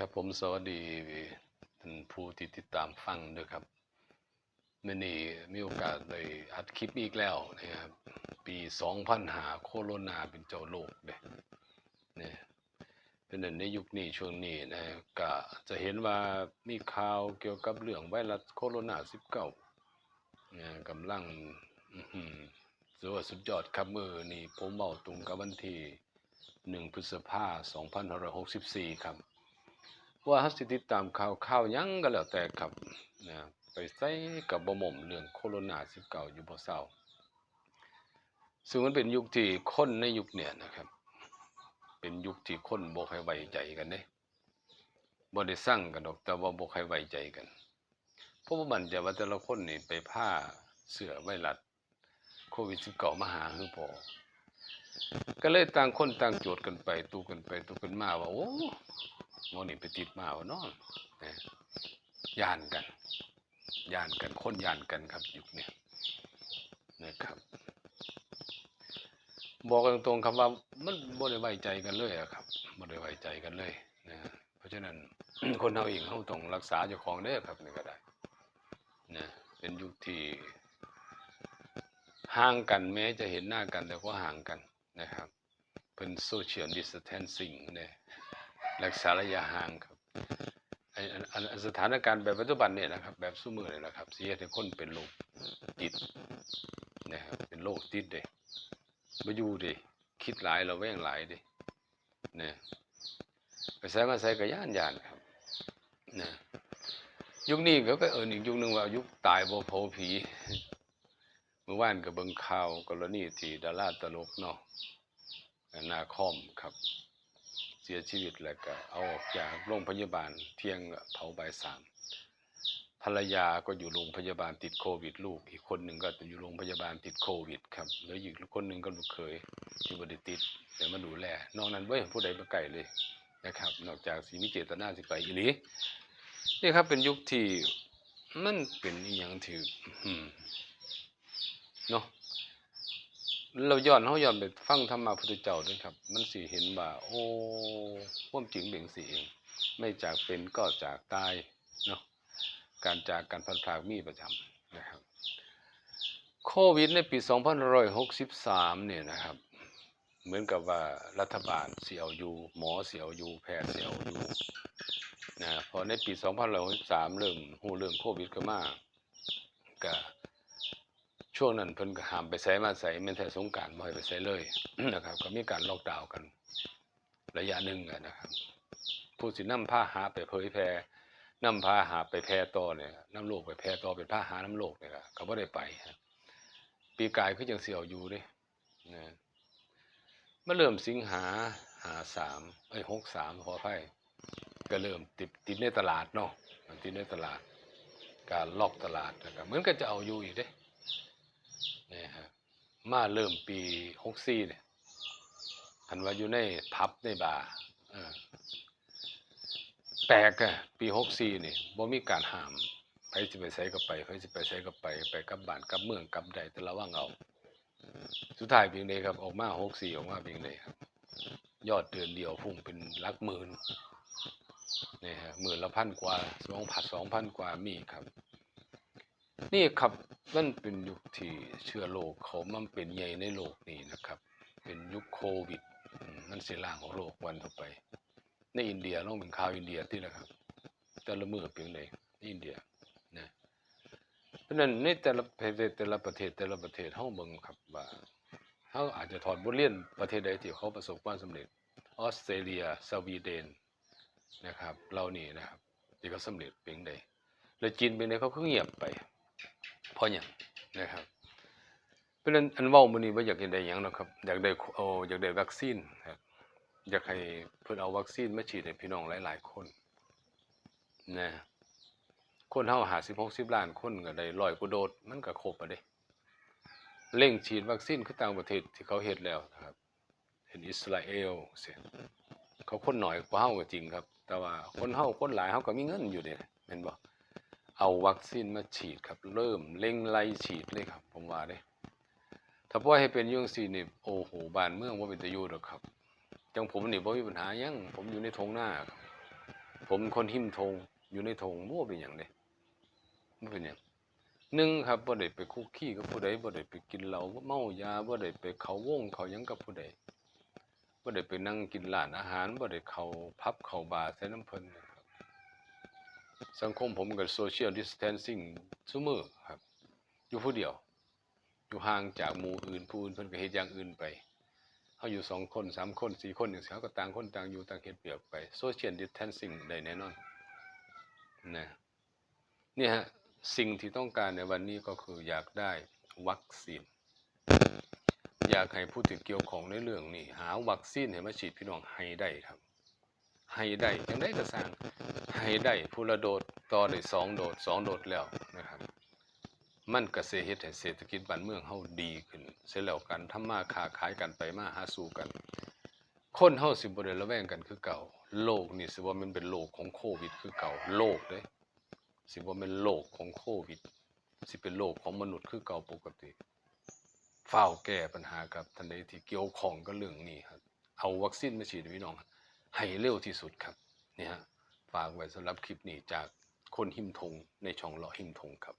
ครับผมสวัสดีท่านผู้ที่ติดตามฟังด้วยครับมื่อนี้มีโอกาสได้อัดคลิปอีกแล้วนะครับปี2000หาโคโรนาเป็นเจ้าโลกเด้เนี่ยเป็นหนึ่งในยุคนี้ช่วงนี้นะก็จะเห็นว่ามีข่าวเกี่ยวกับเรื่องไวรัสโคโรนา19เนี่ยกำลังสุดว่าสุดยอดครับมือนี่ผมเมาตรงกับวันที่1พฤษภาคม2564ครับ ว่าฮัสสิติดตามข่าวข่าวยังก็แล้วแต่ครับนะไปใส่กับบ่หม่มเรื่องโคโรนา19อยู่บ่เศร้าซึ่งมันเป็นยุคที่คนในยุคเนี่ยนะครับ เป็นยุคที่คนบ่ค่อยไว้ใจกันเด้บ่ได้สั่งกันดอกแต่ว่าบ่ค่อยไว้ใจกันเพราะว่ามันจะว่าแต่ละคนนี่ไปผ้าเสื้อไวรัสโควิด19มาหาคือพอก็เลยต่างคนต่างโจทย์กันไป ตูกันไปตูกันมาว่าโอ้ โมนี่ไปติดมาวะเนาะนะย่านกันย่านกันคนย่านกันครับยุคนี้นะครับ บอกตรงๆครับว่ามันบ่ได้ไว้ใจกันเลยอะครับบ่ได้ไว้ใจกันเลยนะเพราะฉะนั้นคนเฮาเองเฮาต้องรักษาเจ้าของเด้ครับนี่ก็ได้นะเป็นยุคที่ห่างกันแม้จะเห็นหน้ากันแต่ก็ห่างกันนะครับ เป็นโซเชียลดิสแทนซิ่งเนี่ย รักษาระยะห่างครับไอสถานการณ์แบบปัจจุบันเนี่ยนะครับ แบบสู้มือเนี่ยนะครับเสียให้คนเป็นโรคติดนะครับเป็นโรคติดเด้มาอยู่เดิคิดหลายเราแว่งหลายเดิเนี่ยไปใส่มาใส่กับย่านยานครับนี่ยยุคนี้ก็ไปเอินอีกยุคหนึ่งว่ายุคตายโบ่เผผีเมื่อวานกับเบิงข่าวกรณีที่ดาราตลกเนาะนาคอมครับ เสียชีวิตแล้วก็เอาออกจากโรงพยาบาลเที่ยงเผาใบสามภรรยาก็อยู่โรงพยาบาลติดโควิด ลูก อีกคนหนึ่งก็อยู่โรงพยาบาลติดโควิดครับแล้วอีกคนหนึ่งก็ลูกเคยที่บไดิติดแต่มาดูแลนอกนั้นเว้ยผู้ใดมาไก่เลยนะครับ นอกจากสีมิเจตนาสิไปอีลีนี่ครับเป็นยุคที่มันเป็นอย่างที่อืมเนาะ เราย้อนเฮาย้อนไปฟังธรรมะพุทธเจ้าด้วยครับ มันสิเห็นว่าโอ้ความจริงเป็นสิเอง ไม่จากเป็นก็จากตายเนาะการจากการพันพรากมีประจำนะครับ โควิดในปี 2563 เนี่ยนะครับ เหมือนกับว่ารัฐบาลเสียวอยู่หมอเสียวอยู่แพทย์เสียวอยู่นะพอในปี 2563 เริ่มฮู้เรื่องโควิดก็มาก็ ช่วงนั้นเพิ่นก็ห้ามไปใส่มาใส่แม่นแต่สงการบ่ให้ไปใส่เลยนะครับ ก็มีการล็อกดาวน์กัน ระยะหนึ่งนะครับ ผู้สินำผ้าหาไปเผยแพร่นำผ้าหาไปแพร่ต่อเนี่ยนำโลกไปแพร่ต่อเป็นผ้าหาน้ำโลกเนี่ยก็บ่ได้ไปครับปีกายคือจังเสิเอาอยู่เด้นะมาเริ่มสิงหาหาสามเอ้ย63ขออภัยก็เริ่มติดติดในตลาดเนาะติดในตลาด การล็อกตลาดนะครับเหมือนก็จะเอาอยู่อีกเด้ มาเริ่มปีหกสี่เนี่ยอันว่าอยู่ในพับในบาร์แปลกอะปีหกสี่นี่บ่มีการห้ามไปสิไปใส่ก็ไปไปสิไปใส่ก็ไปไปกับบ้านกับเมืองกับใดแต่ละว่างเอาสุดท้ายเพียงใดครับ ออกมาหกสี่ออกมาเพียงใดครับ ยอดเดือนเดียวพุ่งเป็นลักหมื่นนี่ฮะหมื่นละพันกว่าสองพันสองพันกว่ามีครับ นี่ครับมันเป็นยุคที่เชื้อโรคเขามันเป็นใหญ่ในโลกนี้นะครับ เป็นยุคโควิดอืมมันเสียล่างของโลกวันต่อไป ในอินเดียลองเป็นข่าวอินเดียที่นะครับ แต่ละมือเพียงใดอินเดียนะเพราะนั้นในแต่ละประเทศแต่ละประเทศแต่ละประเทศเฮาเบิ่งครับว่าเฮาอาจจะถอดบทเรียนประเทศใดที่เขาประสบความสำเร็จออสเตรเลียสวีเดนนะครับเรานี่นะครับที่เขาสำเร็จเพียงใดแล้วจีนเป็นไดเขาก็เงียบไป เพราะหยังนะครับเพราะฉะนั้นอันว้ามื้อนี้บ่าอยากได้หยังนะครับอยากได้โออยากได้วัคซีนครับอยากให้เพิ่นเอาวัคซีนมาฉีดให้พี่น้องหลายๆคนนะคนเฮา50 60ล้านคนก็ได้100กว่าโดสมันก็ครบอะเด้เร่งฉีดวัคซีนคือต่างประเทศที่เขาเฮ็ดแล้วนะครับ เห็นอิสราเอลเสียเขาคนหน้อยกว่าเฮาก็จริงครับ แต่ว่าคนเฮาคนหลายเฮาก็มีเงินอยู่เด้แม่นบ่ เอาวัคซีนมาฉีดครับ เริ่มเร่งไล่ฉีดเลยครับ ผมว่าเด้ถ้าปล่อให้เป็นยุ่งซีนี่โอ้โหบานเมืองบ่เป็นตะยู่ดอกครับ จังผมนี่บ่มีปัญหายังผมอยู่ในทงหน้าครับ ผมคนหิมทงอยู่ในทงบ่วเป็นหยังเด้บ่เป็นหยังหนึ่งครับบ่ได้ไปคุกคีกับผู้ใดบ่ได้ไปกินเหล้าเมายาบ่ได้ไปเขาวงเขายังกับผู้ใดบ่ได้ไปนั่งกินร้านอาหารบ่ได้เขาผับเขาบาร์ใส่น้ำเพิ่น สังคมผมก็ social distancing ซุมือครับ อยู่ผู้เดียว อยู่ห่างจากหมู่อื่นผู้อื่นเพิ่นก็เฮ็ดอย่างอื่นไปเฮาอยู่สองคนสามคนสี่คนจังซี่เฮาก็ต่างคนต่างอยู่ต่างเฮ็ดเวียกไป social distancing ได้แน่นอนนะเนี่ยฮะสิ่งที่ต้องการในวันนี้ก็คืออยากได้วัคซีน อยากให้ผู้ที่เกี่ยวของในเรื่องนี้หาวัคซีนให้มาฉีดพี่น้องให้ได้ครับ ให้ได้จังได้ก็สร้าง ให้ได้ผู้ละโดดต่อได้สองโดดสองโดดแล้วนะครับ มันก็สิเฮ็ดให้เศรษฐกิจบ้านเมืองเฮาดีขึ้น เสร็จแล้วกันทำมาค้าขายกันไปมาหาสู่กัน คนเฮาสิบ่ได้ระแวงกันคือเก่า โลกนี่สิว่ามันเป็นโลกของโควิด คือเก่าโลกเด้สิว่าเป็นโลกของโควิด สิเป็นโลกของมนุษย์คือเก่าปกติเฝ้าแก้ปัญหากับทันใดที่เกี่ยวของกับเรื่องนี้ครับ เอาวัคซีนมาฉีดพี่น้อง ให้เร็วที่สุดครับเนี่ย ฝากไว้สำหรับคลิปนี้จากคนหิมทงในช่องเลาะหิมทงครับ